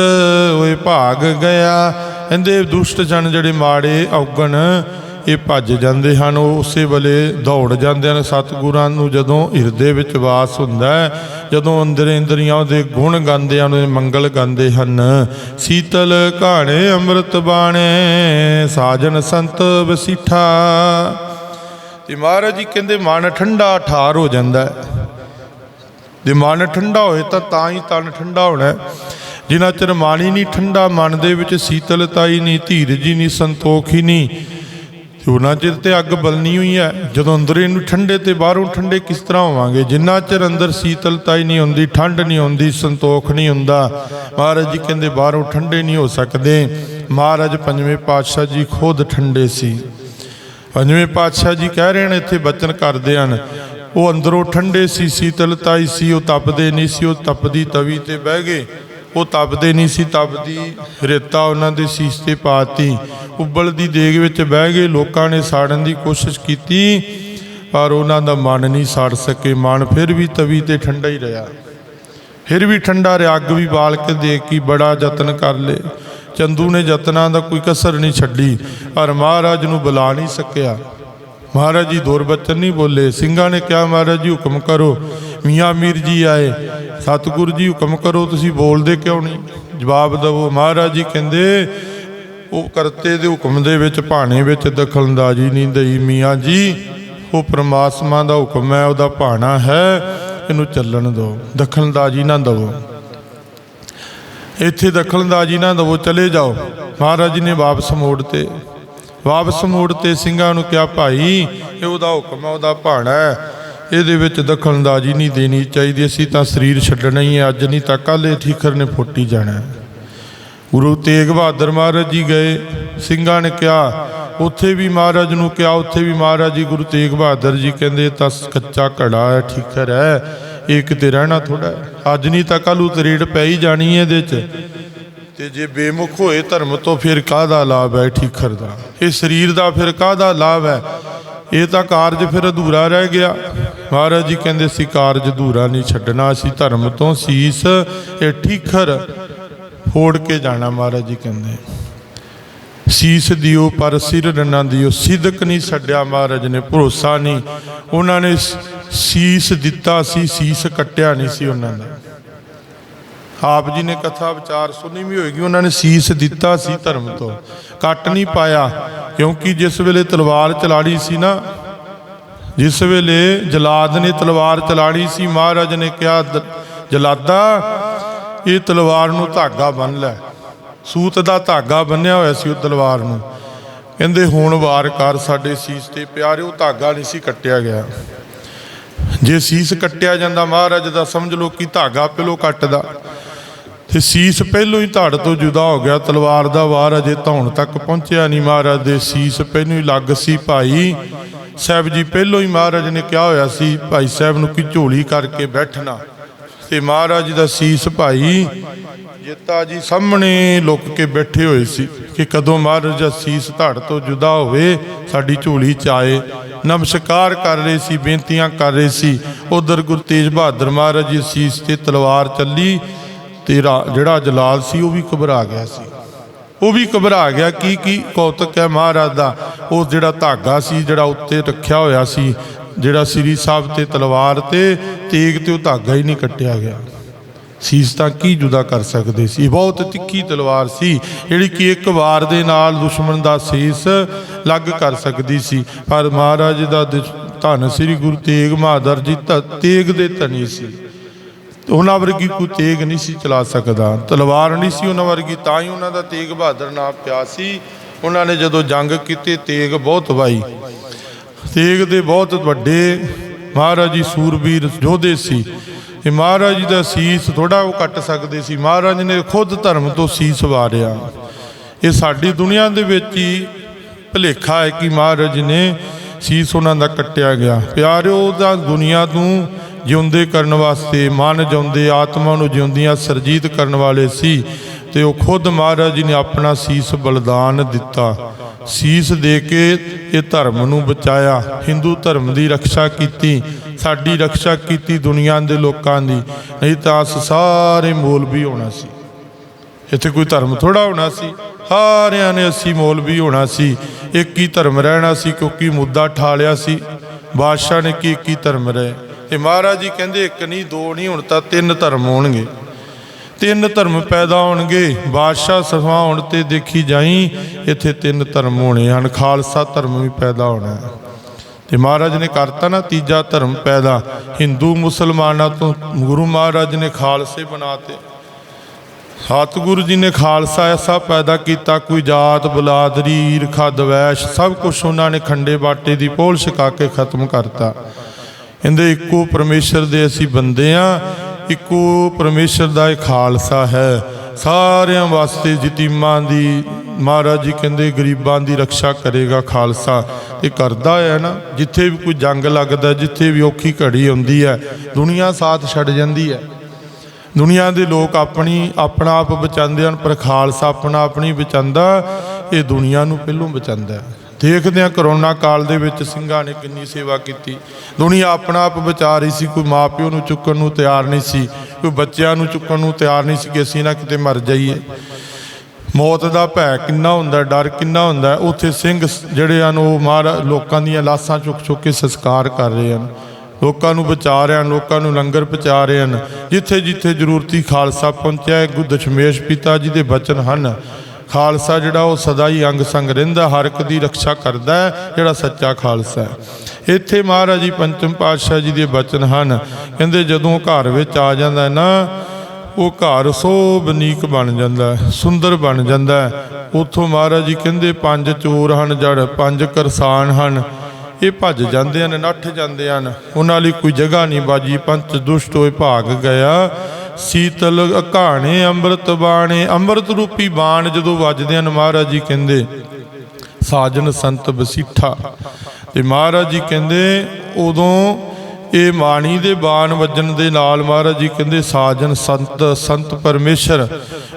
ਹੋਏ ਭਾਗ ਗਿਆ। ਕਹਿੰਦੇ ਦੁਸ਼ਟ ਜਨ ਜਿਹੜੇ ਮਾੜੇ ਔਗਣ, ਇਹ ਭੱਜ ਜਾਂਦੇ ਹਨ। ਉਹ ਉਸੇ ਵੇਲੇ ਦੌੜ ਜਾਂਦੇ ਹਨ। ਸਤਿਗੁਰਾਂ ਨੂੰ ਜਦੋਂ ਹਿਰਦੇ ਵਿੱਚ ਵਾਸ ਹੁੰਦਾ ਹੈ, ਜਦੋਂ ਅੰਦਰ ਇੰਦਰੀਆਂ ਉਹਦੇ ਗੁਣ ਗਾਉਂਦੇ ਹਨ, ਉਹਦੇ ਮੰਗਲ ਗਾਉਂਦੇ ਹਨ। ਸੀਤਲ ਘਾਣੇ ਅੰਮ੍ਰਿਤ ਬਾਣੇ, ਸਾਜਨ ਸੰਤ ਵਸੀਠਾ। ਤੇ ਮਹਾਰਾਜ ਜੀ ਕਹਿੰਦੇ, ਮਨ ਠੰਡਾ ਠਾਰ ਹੋ ਜਾਂਦਾ ਹੈ। ਜੇ ਮਨ ਠੰਡਾ ਹੋਏ ਤਾਂ ਤਾਂ ਹੀ ਤਨ ਠੰਡਾ ਹੋਣਾ ਜਿਨ੍ਹਾਂ ਚਿਰ ਮਨ ਹੀ ਨਹੀਂ ਠੰਡਾ, ਮਨ ਦੇ ਵਿੱਚ ਸੀਤਲਤਾਈ ਨਹੀਂ, ਧੀਰਜ ਹੀ ਨਹੀਂ, ਸੰਤੋਖ ਹੀ ਨਹੀਂ। ਉਹਨਾਂ ਚਿਰ ਤੇ ਅੱਗ ਬਲਣੀ ਹੋਈ ਹੈ। ਜਦੋਂ ਅੰਦਰ ਇਹਨੂੰ ਠੰਡੇ ਤੇ ਬਾਹਰੋਂ ਠੰਡੇ ਕਿਸ ਤਰ੍ਹਾਂ ਹੋਵਾਂਗੇ? ਜਿੰਨਾ ਚਿਰ ਅੰਦਰ ਸੀਤਲਤਾ ਹੀ ਨਹੀਂ ਹੁੰਦੀ, ਠੰਡ ਨਹੀਂ ਹੁੰਦੀ, ਸੰਤੋਖ ਨਹੀਂ ਹੁੰਦਾ, ਮਹਾਰਾਜ ਜੀ ਕਹਿੰਦੇ ਬਾਹਰੋਂ ਠੰਡੇ ਨਹੀਂ ਹੋ ਸਕਦੇ। ਮਹਾਰਾਜ ਪੰਜਵੇਂ ਪਾਤਸ਼ਾਹ ਜੀ ਖੁਦ ਠੰਡੇ ਸੀ। ਪੰਜਵੇਂ ਪਾਤਸ਼ਾਹ ਜੀ ਕਹਿ ਰਹੇ ਨੇ, ਇੱਥੇ ਬਚਨ ਕਰਦੇ ਹਨ, ਉਹ ਅੰਦਰੋਂ ਠੰਡੇ ਸੀ ਸੀਤਲਤਾ ਹੀ ਸੀ, ਉਹ ਤਪਦੇ ਨਹੀਂ ਸੀ, ਉਹ ਤਪਦੀ ਤਵੀ ਤੇ ਬਹਿ ਗਏ। ਉਹ ਤਪਦੇ ਨਹੀਂ ਸੀ, ਤਪਦੀ ਰੇਤਾ ਉਹਨਾਂ ਦੇ ਸੀਸ ਤੇ ਪਾਤੀ। ਉਬਲਦੀ ਦੇਗ ਵਿੱਚ ਬਹਿ ਗਏ, ਲੋਕਾਂ ਨੇ ਸਾੜਨ ਦੀ ਕੋਸ਼ਿਸ਼ ਕੀਤੀ, ਪਰ ਉਹਨਾਂ ਦਾ ਮਨ ਨਹੀਂ ਸੜ ਸਕੇ। ਮਨ ਫਿਰ ਵੀ ਤਵੀ ਤੇ ਠੰਡਾ ਹੀ ਰਿਹਾ। ਫਿਰ ਵੀ ਠੰਡਾ ਰਿਹਾ। ਅੱਗ ਵੀ ਬਾਲ ਕੇ ਦੇਖ ਕੇ ਬੜਾ ਯਤਨ ਕਰ ਲੇ ਚੰਦੂ ਨੇ ਯਤਨਾਂ ਦਾ ਕੋਈ ਕਸਰ ਨਹੀਂ ਛੱਡੀ, ਪਰ ਮਹਾਰਾਜ ਨੂੰ ਬੁਲਾ ਨਹੀਂ ਸਕਿਆ। ਮਹਾਰਾਜ ਜੀ, ਦੋਰ ਬਚਨ ਨਹੀਂ ਬੋਲੇ। ਸਿੰਘਾਂ ਨੇ ਕਿਹਾ, ਮਹਾਰਾਜ ਜੀ, ਹੁਕਮ ਕਰੋ। ਮੀਆਂ ਮੀਰ ਜੀ ਆਏ। ਸਤਿਗੁਰੂ ਜੀ, ਹੁਕਮ ਕਰੋ, ਤੁਸੀਂ ਬੋਲਦੇ ਕਿਉਂ ਨਹੀਂ? ਜਵਾਬ ਦਵੋ, ਮਹਾਰਾਜ ਜੀ ਕਹਿੰਦੇ, ਉਹ ਕਰਤੇ ਦੇ ਹੁਕਮ ਦੇ ਵਿੱਚ, ਭਾਣੇ ਵਿੱਚ ਦਖਲਅੰਦਾਜ਼ੀ ਨਹੀਂ ਦਈ ਮੀਆਂ ਜੀ। ਉਹ ਪ੍ਰਮਾਤਮਾ ਦਾ ਹੁਕਮ ਹੈ, ਉਹਦਾ ਭਾਣਾ ਹੈ। ਇਹਨੂੰ ਚੱਲਣ ਦਿਓ। ਦਖਲਅੰਦਾਜ਼ੀ ਨਾ ਦਿਵੋ। ਇੱਥੇ ਦਖਲਅੰਦਾਜ਼ੀ ਨਾ ਦਿਵੋ, ਚਲੇ ਜਾਓ। ਮਹਾਰਾਜ ਜੀ ਨੇ ਵਾਪਸ ਮੋੜ ਤੇ ਵਾਪਸ ਮੋੜ ਤੇ ਸਿੰਘਾਂ ਨੂੰ ਕਿਹਾ, ਭਾਈ, ਇਹ ਉਹਦਾ ਹੁਕਮ ਹੈ ਉਹਦਾ ਭਾਣਾ ਹੈ। ਇਹਦੇ ਵਿੱਚ ਦਖਲਅੰਦਾਜ਼ੀ ਨਹੀਂ ਦੇਣੀ ਚਾਹੀਦੀ। ਅਸੀਂ ਤਾਂ ਸਰੀਰ ਛੱਡਣਾ ਹੀ ਹੈ। ਅੱਜ ਨਹੀਂ ਤਾਂ ਕੱਲ੍ਹ ਇਹ ਠੀਕਰ ਨੇ ਫੁੱਟੀ ਜਾਣਾ ਗੁਰੂ ਤੇਗ ਬਹਾਦਰ ਮਹਾਰਾਜ ਜੀ ਗਏ। ਸਿੰਘਾਂ ਨੇ ਕਿਹਾ, ਉੱਥੇ ਵੀ ਮਹਾਰਾਜ ਨੂੰ ਕਿਹਾ, ਉੱਥੇ ਵੀ ਮਹਾਰਾਜ ਜੀ, ਗੁਰੂ ਤੇਗ ਬਹਾਦਰ ਜੀ ਕਹਿੰਦੇ ਤਾਂ ਕੱਚਾ ਘੜਾ ਹੈ, ਠੀਕਰ ਹੈ। ਇਹ ਕਿਤੇ ਰਹਿਣਾ ਥੋੜਾ ਅੱਜ ਨਹੀਂ ਤਾਂ ਕੱਲ੍ਹ ਉਤਰੇੜ ਪੈ ਹੀ ਜਾਣੀ ਹੈ ਇਹਦੇ 'ਚ। ਤੇ ਜੇ ਬੇਮੁਖ ਹੋਏ ਧਰਮ ਤੋਂ ਫਿਰ ਕਾਹਦਾ ਲਾਭ ਹੈ ਠੀਕਰ ਦਾ? ਇਹ ਸਰੀਰ ਦਾ ਫਿਰ ਕਾਹਦਾ ਲਾਭ ਹੈ? ਇਹ ਤਾਂ ਕਾਰਜ ਫਿਰ ਅਧੂਰਾ ਰਹਿ ਗਿਆ। ਮਹਾਰਾਜ ਜੀ ਕਹਿੰਦੇ ਸੀ, ਕਾਰਜ ਅਧੂਰਾ ਨਹੀਂ ਛੱਡਣਾ, ਅਸੀਂ ਧਰਮ ਤੋਂ ਸੀਸ, ਇਹ ਠੀਕਰ ਫੋੜ ਕੇ ਜਾਣਾ, ਮਹਾਰਾਜ ਜੀ ਕਹਿੰਦੇ। ਸੀਸ ਦਿਓ, ਪਰ ਸਿਰ ਰੰਨਾ ਦਿਓ, ਸਿਦਕ ਨਹੀਂ ਛੱਡਿਆ, ਮਹਾਰਾਜ ਨੇ ਭਰੋਸਾ ਨਹੀਂ। ਉਹਨਾਂ ਨੇ ਸੀਸ ਦਿੱਤਾ ਸੀ, ਸੀਸ ਕੱਟਿਆ ਨਹੀਂ ਸੀ ਉਹਨਾਂ ਦਾ। ਆਪ ਜੀ ਨੇ ਕਥਾ ਵਿਚਾਰ ਸੁਣੀ ਵੀ ਹੋਏਗੀ, ਉਹਨਾਂ ਨੇ ਸੀਸ ਦਿੱਤਾ ਸੀ ਧਰਮ ਤੋਂ। ਕੱਟ ਨਹੀਂ ਪਾਇਆ, ਕਿਉਂਕਿ ਜਿਸ ਵੇਲੇ ਤਲਵਾਰ ਚਲਾੜੀ ਸੀ ਨਾ, ਜਿਸ ਵੇਲੇ ਜਲਾਦ ਨੇ ਤਲਵਾਰ ਚਲਾੜੀ ਸੀ, ਮਹਾਰਾਜ ਨੇ ਕਿਹਾ ਜਲਾਦਾ, ਇਹ ਤਲਵਾਰ ਨੂੰ ਧਾਗਾ ਬੰਨ ਲੈ। ਸੂਤ ਦਾ ਧਾਗਾ ਬੰਨਿਆ ਹੋਇਆ ਸੀ ਉਹ ਤਲਵਾਰ ਨੂੰ। ਕਹਿੰਦੇ, ਹੁਣ ਵਾਰ ਕਰ ਸਾਡੇ ਸੀਸ ਤੇ। ਪਿਆਰੇ ਉਹ ਧਾਗਾ ਨਹੀਂ ਸੀ ਕੱਟਿਆ ਗਿਆ। ਜੇ ਸੀਸ ਕੱਟਿਆ ਜਾਂਦਾ, ਮਹਾਰਾਜ ਦਾ ਸਮਝ ਲਓ ਕਿ ਧਾਗਾ ਪਿਲੋ ਕੱਟਦਾ। ਤੇ ਸੀਸ ਪਹਿਲੋਂ ਹੀ ਧੜ ਤੋਂ ਜੁਦਾ ਹੋ ਗਿਆ। ਤਲਵਾਰ ਦਾ ਵਾਰ ਅਜੇ ਧੌਣ ਤੱਕ ਪਹੁੰਚਿਆ ਨਹੀਂ ਮਹਾਰਾਜ ਦੇ ਸੀਸ। ਪਹਿਲੋਂ ਹੀ ਲੱਗ ਸੀ ਭਾਈ। ਸਾਹਿਬ ਜੀ ਪਹਿਲੋਂ ਹੀ ਮਹਾਰਾਜ ਨੇ ਕਿਹਾ ਹੋਇਆ ਸੀ, ਭਾਈ ਸਾਹਿਬ ਨੂੰ ਕਿ ਝੋਲੀ ਕਰਕੇ ਬੈਠਣਾ। ਤੇ ਮਹਾਰਾਜ ਦਾ ਸੀਸ ਭਾਈ ਜੇਤਾ ਜੀ ਸਾਹਮਣੇ ਲੁੱਕ ਕੇ ਬੈਠੇ ਹੋਏ ਸੀ ਕਿ ਕਦੋਂ ਮਹਾਰਾਜ ਦਾ ਸੀਸ ਧੜ ਤੋਂ ਜੁਦਾ ਹੋਵੇ, ਸਾਡੀ ਝੋਲੀ ਚ ਆਏ। ਨਮਸਕਾਰ ਕਰ ਰਹੇ ਸੀ, ਬੇਨਤੀਆਂ ਕਰ ਰਹੇ ਸੀ। ਉਧਰ ਗੁਰੂ ਤੇਜ ਬਹਾਦਰ ਮਹਾਰਾਜ ਜੀ ਸੀਸ ਤੇ ਤਲਵਾਰ ਚੱਲੀ। ਤੇ ਰਾ- ਜਿਹੜਾ ਜਲਾਲ ਸੀ, ਉਹ ਵੀ ਘਬਰਾ ਗਿਆ ਸੀ। ਉਹ ਵੀ ਘਬਰਾ ਗਿਆ ਕੀ ਕੀ ਕੌਤਕ ਹੈ ਮਹਾਰਾਜ ਦਾ। ਉਹ ਜਿਹੜਾ ਧਾਗਾ ਸੀ, ਜਿਹੜਾ ਉੱਤੇ ਰੱਖਿਆ ਹੋਇਆ ਸੀ, ਜਿਹੜਾ ਸ੍ਰੀ ਸਾਹਿਬ ਤੇ ਤਲਵਾਰ ਤੇ ਤੇਗ ਤੇ ਉਹ ਧਾਗਾ ਹੀ ਨਹੀਂ ਕੱਟਿਆ ਗਿਆ। ਸੀਸ ਤਾਂ ਕੀ ਜੁਦਾ ਕਰ ਸਕਦੇ ਸੀ? ਬਹੁਤ ਤਿੱਖੀ ਤਲਵਾਰ ਸੀ, ਜਿਹੜੀ ਕਿ ਇੱਕ ਵਾਰ ਦੇ ਨਾਲ ਦੁਸ਼ਮਣ ਦਾ ਸੀਸ ਲੱਗ ਕਰ ਸਕਦੀ ਸੀ। ਪਰ ਮਹਾਰਾਜ ਦਾ ਦਿਸ- ਧੰਨ ਸ੍ਰੀ ਗੁਰੂ ਤੇਗ ਬਹਾਦਰ ਜੀ ਤਾਂ, ਤੇਗ ਦੇ ਧਨੀ ਸੀ। ਉਹਨਾਂ ਵਰਗੀ ਕੋਈ ਤੇਗ ਨਹੀਂ ਸੀ ਚਲਾ ਸਕਦਾ। ਤਲਵਾਰ ਨਹੀਂ ਸੀ ਉਹਨਾਂ ਵਰਗੀ, ਤਾਂ ਹੀ ਉਹਨਾਂ ਦਾ ਤੇਗ ਬਹਾਦਰ ਨਾਮ ਪਿਆ ਸੀ। ਉਹਨਾਂ ਨੇ ਜਦੋਂ ਜੰਗ ਕੀਤੀ, ਤੇਗ ਬਹੁਤ ਵਾਈ ਤੇਗ ਦੇ ਬਹੁਤ ਵੱਡੇ ਮਹਾਰਾਜ ਜੀ ਸੂਰਬੀਰ ਯੋਧੇ ਸੀ। ਇਹ ਮਹਾਰਾਜ ਜੀ ਦਾ ਸੀਸ ਥੋੜਾ ਉਹ ਕੱਟ ਸਕਦੇ ਸੀ। ਮਹਾਰਾਜ ਨੇ ਖੁਦ ਧਰਮ ਤੋਂ ਸੀਸ ਵਾਰਿਆ। ਇਹ ਸਾਡੀ ਦੁਨੀਆ ਦੇ ਵਿੱਚ ਹੀ ਭਲੇਖਾ ਹੈ ਕਿ ਮਹਾਰਾਜ ਨੇ ਸੀਸ ਉਹਨਾਂ ਦਾ ਕੱਟਿਆ ਗਿਆ। ਪਿਆਰਿਓ ਉਹਦਾ ਦੁਨੀਆ ਤੋਂ ਜਿਉਂਦੇ ਕਰਨ ਵਾਸਤੇ, ਮਨ ਜਿਉਂਦੇ, ਆਤਮਾ ਨੂੰ ਜਿਉਂਦੀਆਂ ਸਰਜੀਤ ਕਰਨ ਵਾਲੇ ਸੀ ਤੇ ਉਹ ਖੁਦ ਮਹਾਰਾਜ ਜੀ ਨੇ ਆਪਣਾ ਸੀਸ ਬਲਿਦਾਨ ਦਿੱਤਾ। ਸੀਸ ਦੇ ਕੇ ਇਹ ਧਰਮ ਨੂੰ ਬਚਾਇਆ। ਹਿੰਦੂ ਧਰਮ ਦੀ ਰੱਖਿਆ ਕੀਤੀ, ਸਾਡੀ ਰੱਖਿਆ ਕੀਤੀ ਦੁਨੀਆ ਦੇ ਲੋਕਾਂ ਦੀ। ਨਹੀਂ ਤਾਂ ਅਸ ਸਾਰੇ ਮੌਲਵੀ ਹੋਣਾ ਸੀ। ਇੱਥੇ ਕੋਈ ਧਰਮ ਥੋੜਾ ਹੋਣਾ ਸੀ। ਸਾਰਿਆਂ ਨੇ ਅਸੀਂ ਮੌਲਵੀ ਹੋਣਾ ਸੀ। ਇੱਕ ਹੀ ਧਰਮ ਰਹਿਣਾ ਸੀ ਕਿਉਂਕਿ ਮੁੱਦਾ ਠਾਲਿਆ ਸੀ। ਬਾਦਸ਼ਾਹ ਨੇ ਕੀ ਇੱਕ ਹੀ ਧਰਮ ਰਹੇ ਤੇ ਮਹਾਰਾਜ ਜੀ ਕਹਿੰਦੇ ਇੱਕ ਨਹੀਂ ਦੋ ਨਹੀਂ ਹੁਣ ਤਾਂ ਤਿੰਨ ਧਰਮ ਹੋਣਗੇ। ਤਿੰਨ ਧਰਮ ਪੈਦਾ ਹੋਣਗੇ, ਬਾਦਸ਼ਾਹ ਸਫਾ ਹੋਣ ਤੇ ਦੇਖੀ ਜਾਈ, ਇੱਥੇ ਤਿੰਨ ਧਰਮ ਹੋਣੇ ਹਨ, ਖਾਲਸਾ ਧਰਮ ਵੀ ਪੈਦਾ ਹੋਣਾ ਤੇ ਮਹਾਰਾਜ ਨੇ ਕਰਤਾ ਨਾ ਤੀਜਾ ਧਰਮ ਪੈਦਾ, ਹਿੰਦੂ ਮੁਸਲਮਾਨਾਂ ਤੋਂ ਗੁਰੂ ਮਹਾਰਾਜ ਨੇ ਖਾਲਸੇ ਬਣਾਤੇ। ਸਤਿਗੁਰੂ ਜੀ ਨੇ ਖਾਲਸਾ ਐਸਾ ਪੈਦਾ ਕੀਤਾ, ਕੋਈ ਜਾਤ ਬਲਾਦਰੀ ਈਰਖਾ ਦਵੈਸ਼ ਸਭ ਕੁਝ ਉਹਨਾਂ ਨੇ ਖੰਡੇ ਬਾਟੇ ਦੀ ਪੋਲ ਛਕਾ ਕੇ ਖਤਮ ਕਰਤਾ। ਕਹਿੰਦੇ, ਇੱਕੋ ਪਰਮੇਸ਼ਰ ਦੇ ਅਸੀਂ ਬੰਦੇ ਆ, ਇੱਕੋ ਪਰਮੇਸ਼ਰ ਦਾ ਇਹ ਖਾਲਸਾ ਹੈ। ਸਾਰਿਆਂ ਵਾਸਤੇ ਯਤੀਮਾਂ ਦੀ, ਮਹਾਰਾਜ ਜੀ ਕਹਿੰਦੇ, ਗਰੀਬਾਂ ਦੀ ਰੱਖਿਆ ਕਰੇਗਾ ਖਾਲਸਾ। ਇਹ ਕਰਦਾ ਹੈ ਨਾ, ਜਿੱਥੇ ਵੀ ਕੋਈ ਜੰਗ ਲੱਗਦਾ, ਜਿੱਥੇ ਵੀ ਔਖੀ ਘੜੀ ਆਉਂਦੀ ਹੈ, ਦੁਨੀਆ ਸਾਥ ਛੱਡ ਜਾਂਦੀ ਹੈ। ਦੁਨੀਆ ਦੇ ਲੋਕ ਆਪਣੀ, ਆਪਣਾ ਆਪ ਬਚਾਉਂਦੇ ਹਨ, ਪਰ ਖਾਲਸਾ ਆਪਣਾ ਆਪਣੀ ਬਚਾਉਂਦਾ, ਇਹ ਦੁਨੀਆ ਨੂੰ ਪਹਿਲੋਂ ਬਚਾਉਂਦਾ ਹੈ। ਦੇਖਦੇ ਹਾਂ ਕਰੋਨਾ ਕਾਲ ਦੇ ਵਿੱਚ ਸਿੰਘਾਂ ਨੇ ਕਿੰਨੀ ਸੇਵਾ ਕੀਤੀ। ਦੁਨੀਆ ਆਪਣਾ ਆਪ ਬਚਾ ਰਹੀ ਸੀ, ਕੋਈ ਮਾਪਿਓ ਨੂੰ ਚੁੱਕਣ ਨੂੰ ਤਿਆਰ ਨਹੀਂ ਸੀ, ਕੋਈ ਬੱਚਿਆਂ ਨੂੰ ਚੁੱਕਣ ਨੂੰ ਤਿਆਰ ਨਹੀਂ ਸੀ ਕਿ ਅਸੀਂ ਨਾ ਕਿਤੇ ਮਰ ਜਾਈਏ। ਮੌਤ ਦਾ ਭੈ ਕਿੰਨਾ ਹੁੰਦਾ, ਡਰ ਕਿੰਨਾ ਹੁੰਦਾ, ਉੱਥੇ ਸਿੰਘ ਜਿਹੜੇ ਹਨ, ਉਹ ਮਾਰ, ਲੋਕਾਂ ਦੀਆਂ ਲਾਸ਼ਾਂ ਚੁੱਕ ਚੁੱਕ ਕੇ ਸੰਸਕਾਰ ਕਰ ਰਹੇ ਹਨ। ਲੋਕਾਂ ਨੂੰ ਬਚਾ ਰਹੇ ਹਨ, ਲੋਕਾਂ ਨੂੰ ਲੰਗਰ ਪਹੁੰਚਾ ਰਹੇ ਹਨ। ਜਿੱਥੇ ਜਿੱਥੇ ਜ਼ਰੂਰਤੀ ਖਾਲਸਾ ਪਹੁੰਚਿਆ ਗੁਰੂ ਦਸ਼ਮੇਸ਼ ਪਿਤਾ ਜੀ ਦੇ ਬਚਨ ਹਨ। ਖਾਲਸਾ ਜਿਹੜਾ ਉਹ ਸਦਾ ਹੀ ਅੰਗ ਸੰਗ ਰਹਿੰਦਾ, ਹਰ ਇੱਕ ਦੀ ਰੱਖਿਆ ਕਰਦਾ ਹੈ, ਜਿਹੜਾ ਸੱਚਾ ਖਾਲਸਾ ਹੈ। ਇੱਥੇ ਮਹਾਰਾਜ ਜੀ ਪੰਚਮ ਪਾਤਸ਼ਾਹ ਜੀ ਦੇ ਬਚਨ ਹਨ। ਕਹਿੰਦੇ ਜਦੋਂ ਘਰ ਵਿੱਚ ਆ ਜਾਂਦਾ ਨਾ, ਉਹ ਘਰ ਸੋਭਨੀਕ ਬਣ ਜਾਂਦਾ ਸੁੰਦਰ ਬਣ ਜਾਂਦਾ ਹੈ। ਉੱਥੋਂ ਮਹਾਰਾਜ ਜੀ ਕਹਿੰਦੇ ਪੰਜ ਚੋਰ ਹਨ, ਜੜ ਪੰਜ ਕਰਸਾਨ ਹਨ। ਇਹ ਭੱਜ ਜਾਂਦੇ ਹਨ, ਨੱਠ ਜਾਂਦੇ ਹਨ। ਉਹਨਾਂ ਲਈ ਕੋਈ ਜਗ੍ਹਾ ਨਹੀਂ ਬਾਜੀ, ਪੰਚ ਦੁਸ਼ਟ ਹੋਏ ਭਾਗ ਗਿਆ। ਸੀਤਲ ਅਕਾਣੇ ਅੰਮ੍ਰਿਤ ਬਾਣੇ, ਅੰਮ੍ਰਿਤ ਰੂਪੀ ਬਾਣ ਜਦੋਂ ਵੱਜਦੇ ਹਨ ਮਹਾਰਾਜ ਜੀ ਕਹਿੰਦੇ, ਸਾਜਨ ਸੰਤ ਬਸੀਠਾ ਤੇ ਮਹਾਰਾਜ ਜੀ ਕਹਿੰਦੇ, ਉਦੋਂ ਇਹ ਬਾਣੀ ਦੇ ਬਾਣ ਵੱਜਣ ਦੇ ਨਾਲ ਮਹਾਰਾਜ ਜੀ ਕਹਿੰਦੇ, ਸਾਜਨ ਸੰਤ ਸੰਤ ਪਰਮੇਸ਼ਰ,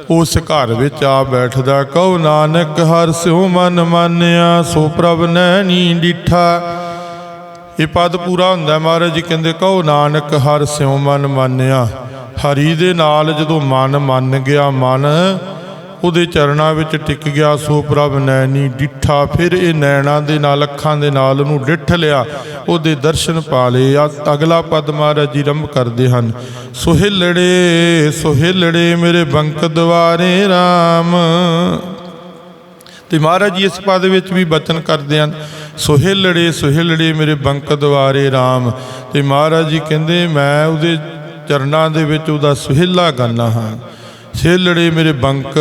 ਉਸ ਘਰ ਵਿੱਚ ਆ ਬੈਠਦਾ, ਕਹੋ ਨਾਨਕ ਹਰ ਸਿਉ ਮਨ ਮਾਨਿਆ, ਸੋ ਪ੍ਰਭ ਨੈਣੀ ਡੀਠਾ ਇਹ ਪਦ ਪੂਰਾ ਹੁੰਦਾ ਮਹਾਰਾਜ ਜੀ ਕਹਿੰਦੇ, ਕਹੋ ਨਾਨਕ ਹਰ ਸਿਉ ਮਨ ਮਾਨਿਆ। ਹਰੀ ਦੇ ਨਾਲ ਜਦੋਂ ਮਨ ਮੰਨ ਗਿਆ, ਮਨ ਉਹਦੇ ਚਰਨਾਂ ਵਿੱਚ ਟਿਕ ਗਿਆ। ਸੋ ਪ੍ਰਭ ਨੈਣੀ ਡਿੱਠਾ, ਫਿਰ ਇਹ ਨੈਣਾ ਦੇ ਨਾਲ, ਅੱਖਾਂ ਦੇ ਨਾਲ ਉਹਨੂੰ ਡਿੱਠ ਲਿਆ। ਉਹਦੇ ਦਰਸ਼ਨ ਪਾ ਲਏ। ਅਗਲਾ ਪਦ ਮਹਾਰਾਜ ਜੀ ਰੰਭ ਕਰਦੇ ਹਨ। ਸੁਹਿਲੜੇ ਸੁਹਿਲੜੇ ਮੇਰੇ ਬੰਕ ਦਵਾਰੇ RAM ਤੇ ਮਹਾਰਾਜ ਜੀ ਇਸ ਪਦ ਵਿੱਚ ਵੀ ਬਚਨ ਕਰਦੇ ਹਨ। ਸੁਹਿਲੜੇ ਸੁਹਿਲੜੇ ਮੇਰੇ ਬੰਕ ਦਵਾਰੇ RAM ਤੇ ਮਹਾਰਾਜ ਜੀ ਕਹਿੰਦੇ, ਮੈਂ ਉਹਦੇ ਚਰਨਾਂ ਦੇ ਵਿੱਚ ਉਹਦਾ ਸੁਹਿਲਾ ਗਾਨਾ ਹਾਂ। ਛੇਲੜੇ ਮੇਰੇ ਬੰਕ,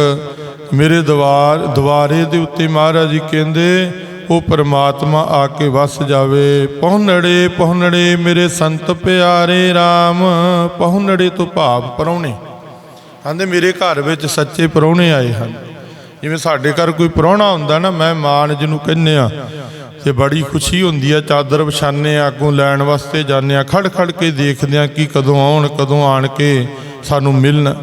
ਮੇਰੇ ਦਵਾਰ ਦਵਾਰੇ ਦੇ ਉੱਤੇ ਮਹਾਰਾਜ ਜੀ ਕਹਿੰਦੇ, ਉਹ ਪਰਮਾਤਮਾ ਆ ਕੇ ਵਸ ਜਾਵੇ। ਪਹੁੰਨੜੇ ਪਹੁੰਨੜੇ ਮੇਰੇ ਸੰਤ ਪਿਆਰੇ RAM ਪਹੁੰਨੜੇ ਤੋਂ ਭਾਵ ਪਰਉਣੇ ਕਹਿੰਦੇ, ਮੇਰੇ ਘਰ ਵਿੱਚ ਸੱਚੇ ਪਰੌਣੇ ਆਏ ਹਨ। ਜਿਵੇਂ ਸਾਡੇ ਘਰ ਕੋਈ ਪਰੌਣਾ ਹੁੰਦਾ ਨਾ, ਮੈਂ ਮਾਨ ਜਿਹਨੂੰ ਕਹਿੰਨੇ ਆ ਤੇ ਬੜੀ ਖੁਸ਼ੀ ਹੁੰਦੀ ਆ, ਚਾਦਰ ਵਿਛਾਨੇ ਆ, ਅੱਗੋਂ ਲੈਣ ਵਾਸਤੇ ਜਾਂਦੇ ਆ ਖੜ ਖੜ ਕੇ ਦੇਖਦੇ ਆ ਕਿ ਕਦੋਂ ਆਉਣ, ਕਦੋਂ ਆਣ ਕੇ ਸਾਨੂੰ ਮਿਲਣ।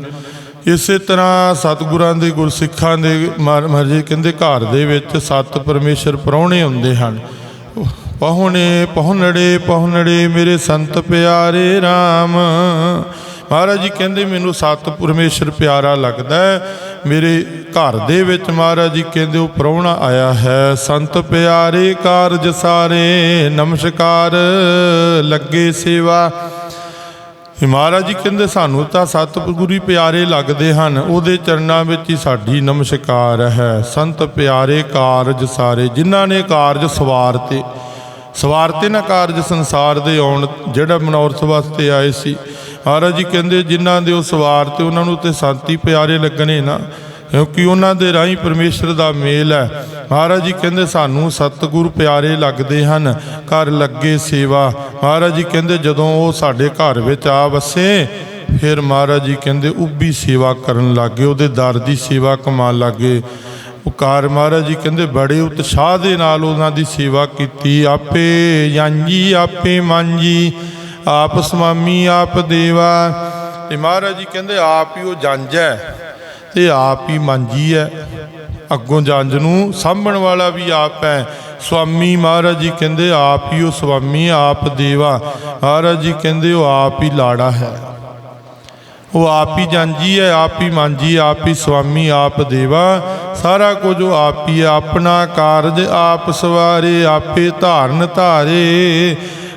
ਇਸੇ ਤਰ੍ਹਾਂ ਸਤਿਗੁਰਾਂ ਦੇ, ਗੁਰਸਿੱਖਾਂ ਦੇ ਮਹਾਰਾਜ ਕਹਿੰਦੇ ਘਰ ਦੇ ਵਿੱਚ ਸਤ ਪਰਮੇਸ਼ਰ ਪਰੌਣੇ ਹੁੰਦੇ ਹਨ। ਪਹੁਣੇ, ਪਹੁੰਨੜੇ ਪਹੁੰਨੜੇ ਮੇਰੇ ਸੰਤ ਪਿਆਰੇ RAM ਮਹਾਰਾਜ ਜੀ ਕਹਿੰਦੇ ਮੈਨੂੰ ਸਤ ਪਰਮੇਸ਼ਰ ਪਿਆਰਾ ਲੱਗਦਾ ਮੇਰੇ ਘਰ ਦੇ ਵਿੱਚ ਮਹਾਰਾਜ ਜੀ ਕਹਿੰਦੇ ਉਹ ਪ੍ਰਾਹੁਣਾ ਆਇਆ ਹੈ। ਸੰਤ ਪਿਆਰੇ ਕਾਰਜ ਸਾਰੇ, ਨਮਸਕਾਰ, ਲੱਗੇ ਸੇਵਾ। ਮਹਾਰਾਜ ਜੀ ਕਹਿੰਦੇ ਸਾਨੂੰ ਤਾਂ ਸਤਿਗੁਰੂ ਹੀ ਪਿਆਰੇ ਲੱਗਦੇ ਹਨ। ਉਹਦੇ ਚਰਨਾਂ ਵਿੱਚ ਹੀ ਸਾਡੀ ਨਮਸਕਾਰ ਹੈ। ਸੰਤ ਪਿਆਰੇ ਕਾਰਜ ਸਾਰੇ, ਜਿਨ੍ਹਾਂ ਨੇ ਕਾਰਜ ਸਵਾਰਤੇ ਸਵਾਰਤੇ ਨਾ ਕਾਰਜ ਸੰਸਾਰ ਦੇ ਆਉਣ, ਜਿਹੜਾ ਮਨੌਰਥ ਵਾਸਤੇ ਆਏ ਸੀ। ਮਹਾਰਾਜ ਜੀ ਕਹਿੰਦੇ ਜਿਨ੍ਹਾਂ ਦੇ ਉਹ ਸਵਾਰ ਤੇ ਉਹਨਾਂ ਨੂੰ ਤੇ ਸੰਤੀ ਪਿਆਰੇ ਲੱਗਣੇ ਨਾ, ਕਿਉਂਕਿ ਉਹਨਾਂ ਦੇ ਰਾਹੀਂ ਪਰਮੇਸ਼ਰ ਦਾ ਮੇਲ ਹੈ। ਮਹਾਰਾਜ ਜੀ ਕਹਿੰਦੇ ਸਾਨੂੰ ਸਤਿਗੁਰ ਪਿਆਰੇ ਲੱਗਦੇ ਹਨ, ਘਰ ਲੱਗੇ ਸੇਵਾ। ਮਹਾਰਾਜ ਜੀ ਕਹਿੰਦੇ ਜਦੋਂ ਉਹ ਸਾਡੇ ਘਰ ਵਿੱਚ ਆ ਵਸੇ, ਫਿਰ ਮਹਾਰਾਜ ਜੀ ਕਹਿੰਦੇ ਉੱਭੀ ਸੇਵਾ ਕਰਨ ਲੱਗੇ, ਉਹਦੇ ਦਰ ਦੀ ਸੇਵਾ ਕਮਾਉਣ ਲੱਗੇ। ਉਹ ਕਾਰ ਮਹਾਰਾਜ ਜੀ ਕਹਿੰਦੇ ਬੜੇ ਉਤਸ਼ਾਹ ਦੇ ਨਾਲ ਉਹਨਾਂ ਦੀ ਸੇਵਾ ਕੀਤੀ, ਆਪੇ ਜਾਂਜੀ ਆਪੇ ਮਾਂਜੀ ਆਪ ਸੁਆਮੀ ਆਪ ਦੇਵਾ। ਤੇ ਮਹਾਰਾਜ ਜੀ ਕਹਿੰਦੇ, ਆਪ ਹੀ ਉਹ ਜੰਜ ਹੈ ਤੇ ਆਪ ਹੀ ਮਾਂਜੀ ਹੈ। ਅੱਗੋਂ ਜੰਜ ਨੂੰ ਸਾਂਭਣ ਵਾਲਾ ਵੀ ਆਪ ਹੈ। ਸੁਆਮੀ ਮਹਾਰਾਜ ਜੀ ਕਹਿੰਦੇ, ਆਪ ਹੀ ਉਹ ਸੁਆਮੀ ਆਪ ਦੇਵਾ। ਮਹਾਰਾਜ ਜੀ ਕਹਿੰਦੇ, ਉਹ ਆਪ ਹੀ ਲਾੜਾ ਹੈ। ਉਹ ਆਪ ਹੀ ਜਾਂਜੀ ਹੈ, ਆਪ ਹੀ ਮਾਂਜੀ ਆਪ ਹੀ ਸੁਆਮੀ ਆਪ ਦੇਵਾ। ਸਾਰਾ ਕੁਝ ਉਹ ਆਪ ਹੀ। ਆਪਣਾ ਕਾਰਜ ਆਪ ਸਵਾਰੇ, ਆਪੇ ਧਾਰਨ ਧਾਰੇ।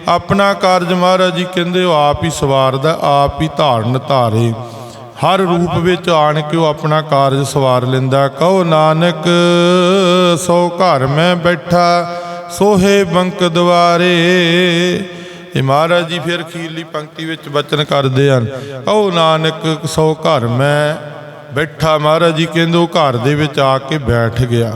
ਆਪਣਾ ਕਾਰਜ ਮਹਾਰਾਜ ਜੀ ਕਹਿੰਦੇ ਉਹ ਆਪ ਹੀ ਸਵਾਰਦਾ, ਆਪ ਹੀ ਧਾਰਨ ਧਾਰੇ। ਹਰ ਰੂਪ ਵਿੱਚ ਆਣ ਕੇ ਉਹ ਆਪਣਾ ਕਾਰਜ ਸਵਾਰ ਲੈਂਦਾ। ਕਹੋ ਨਾਨਕ, ਸੋ ਘਰ ਮੈਂ ਬੈਠਾ, ਸੋਹੇ ਬੰਕ ਦਵਾਰੇ। ਇਹ ਮਹਾਰਾਜ ਜੀ ਫਿਰ ਅਖੀਰਲੀ ਪੰਕਤੀ ਵਿੱਚ ਬਚਨ ਕਰਦੇ ਹਨ। ਕਹੋ ਨਾਨਕ, ਸੋ ਘਰ ਮੈਂ ਬੈਠਾ। ਮਹਾਰਾਜ ਜੀ ਕਹਿੰਦੇ ਉਹ ਘਰ ਦੇ ਵਿੱਚ ਆ ਕੇ ਬੈਠ ਗਿਆ।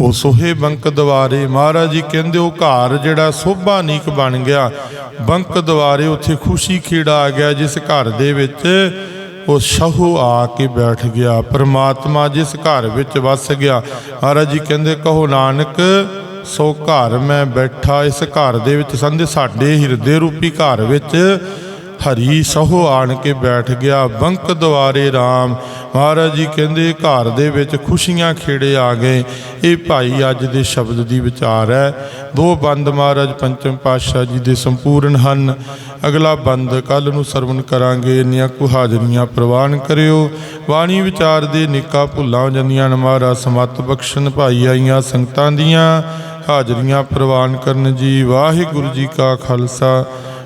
ਉਹ ਸੋਹੇ ਬੰਕ ਦਵਾਰੇ ਮਹਾਰਾਜ ਜੀ ਕਹਿੰਦੇ ਉਹ ਘਰ ਜਿਹੜਾ ਸੋਭਾ ਨੀਕ ਬਣ ਗਿਆ। ਬੰਕ ਦਵਾਰੇ ਉੱਥੇ ਖੁਸ਼ੀ ਖੇੜਾ ਆ ਗਿਆ ਜਿਸ ਘਰ ਦੇ ਵਿੱਚ ਉਹ ਸ਼ਹੂ ਆ ਕੇ ਬੈਠ ਗਿਆ। ਪ੍ਰਮਾਤਮਾ ਜਿਸ ਘਰ ਵਿੱਚ ਵਸ ਗਿਆ। ਮਹਾਰਾਜ ਜੀ ਕਹਿੰਦੇ, ਕਹੋ ਨਾਨਕ, ਸੋ ਘਰ ਮੈਂ ਬੈਠਾ, ਇਸ ਘਰ ਦੇ ਵਿੱਚ ਸੰਦੇ ਸਾਡੇ ਹਿਰਦੇ ਰੂਪੀ ਘਰ ਵਿੱਚ ਹਰੀ ਸਹੋ ਆਣ ਕੇ ਬੈਠ ਗਿਆ। ਬੰਕ ਦਵਾਰੇ RAM ਮਹਾਰਾਜ ਜੀ ਕਹਿੰਦੇ, ਘਰ ਦੇ ਵਿੱਚ ਖੁਸ਼ੀਆਂ ਖੇੜੇ ਆ ਗਏ। ਇਹ ਭਾਈ ਅੱਜ ਦੇ ਸ਼ਬਦ ਦੀ ਵਿਚਾਰ ਹੈ। ਦੋ ਬੰਦ ਮਹਾਰਾਜ ਪੰਚਮ ਪਾਤਸ਼ਾਹ ਜੀ ਦੇ ਸੰਪੂਰਨ ਹਨ। ਅਗਲਾ ਬੰਦ ਕੱਲ ਨੂੰ ਸਰਵਣ ਕਰਾਂਗੇ। ਇੰਨੀਆਂ ਕੁ ਹਾਜ਼ਰੀਆਂ ਪ੍ਰਵਾਨ ਕਰਿਓ। ਬਾਣੀ ਵਿਚਾਰ ਦੇ ਨਿੱਕਾ ਭੁੱਲਾਂ ਹੋ ਜਾਂਦੀਆਂ ਨੇ ਮਹਾਰਾਜ। ਸਮਤ ਬਖਸ਼ਣ ਭਾਈ ਆਈਆਂ ਸੰਗਤਾਂ ਦੀਆਂ। ਹਾਜ਼ਰੀਆਂ ਪ੍ਰਵਾਨ ਕਰਨ ਜੀ। ਵਾਹਿਗੁਰੂ ਜੀ ਕਾ ਖਾਲਸਾ।